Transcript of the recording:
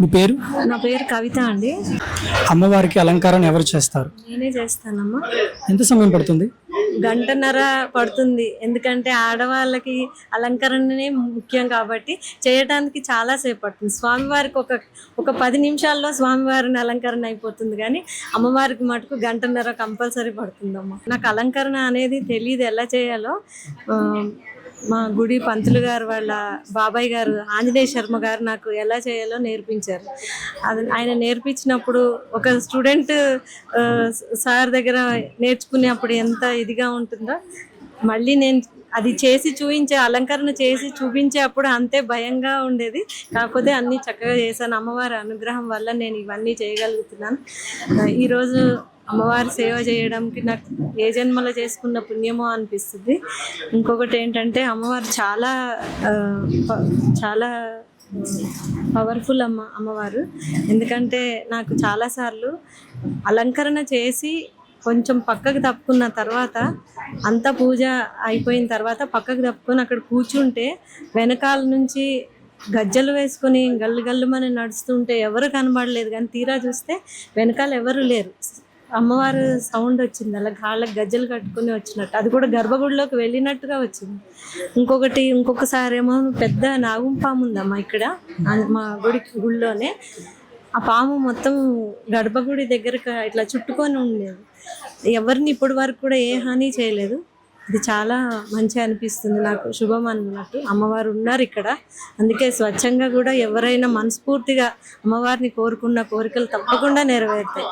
మీ పేరు? నా పేరు కవిత అండి. అమ్మవారికి అలంకారం ఎవరు చేస్తారు? నేనే చేస్తానమ్మా. ఎంత సమయం పడుతుంది? గంటన్నర పడుతుంది. ఎందుకంటే ఆడవాళ్ళకి అలంకరణనే ముఖ్యం కాబట్టి చేయడానికి చాలా సేపు పడుతుంది. స్వామివారికి ఒక ఒక పది నిమిషాల్లో స్వామివారిని అలంకరణ అయిపోతుంది కానీ అమ్మవారికి మటుకు గంటన్నర కంపల్సరీ పడుతుందమ్మా. నాకు అలంకరణ అనేది తెలియదు ఎలా చేయాలో మా గుడి పంతులు గారు వాళ్ళ బాబాయ్ గారు ఆంజనేయ శర్మ గారు నాకు ఎలా చేయాలో నేర్పించారు. అది ఆయన నేర్పించినప్పుడు ఒక స్టూడెంట్ సార్ దగ్గర నేర్చుకునేప్పుడు ఎంత ఇదిగా ఉంటుందో మళ్ళీ నేను అది చేసి చూపించే అలంకరణ చేసి చూపించే అప్పుడు అంతే భయంగా ఉండేది. కాకపోతే అన్ని చక్కగా చేశాను. అమ్మవారి అనుగ్రహం వల్ల నేను ఇవన్నీ చేయగలుగుతున్నాను. ఈరోజు అమ్మవారి సేవ చేయడానికి నాకు ఏ జన్మలో చేసుకున్న పుణ్యమో అనిపిస్తుంది. ఇంకొకటి ఏంటంటే అమ్మవారు చాలా ప- చాలా పవర్ఫుల్ అమ్మ అమ్మవారు. ఎందుకంటే నాకు చాలాసార్లు అలంకరణ చేసి కొంచెం పక్కకు తప్పుకున్న తర్వాత అంత పూజ అయిపోయిన తర్వాత పక్కకు తప్పుకొని అక్కడ కూర్చుంటే వెనకాల నుంచి గజ్జలు వేసుకొని గల్లు గల్లుమని నడుస్తుంటే ఎవరు కనబడలేదు. కానీ తీరా చూస్తే వెనకాల ఎవరు లేరు. అమ్మవారు సౌండ్ వచ్చింది. అలా కాళ్ళకి గజ్జలు కట్టుకుని వచ్చినట్టు. అది కూడా గర్భగుడిలోకి వెళ్ళినట్టుగా వచ్చింది. ఇంకొకటి ఇంకొకసారి ఏమో పెద్ద నాగుంపాము ఉందమ్మా ఇక్కడ మా గుడి గుళ్ళోనే. ఆ పాము మొత్తం గర్భగుడి దగ్గర ఇట్లా చుట్టుకొని ఉండేది. ఎవరిని ఇప్పటి వరకు కూడా ఏ హాని చేయలేదు. ఇది చాలా మంచి అనిపిస్తుంది నాకు. శుభం అన్నట్టు. అమ్మవారు ఉన్నారు ఇక్కడ. అందుకే స్వచ్ఛంగా కూడా ఎవరైనా మనస్ఫూర్తిగా అమ్మవారిని కోరుకున్న కోరికలు తప్పకుండా నెరవేరుతాయి.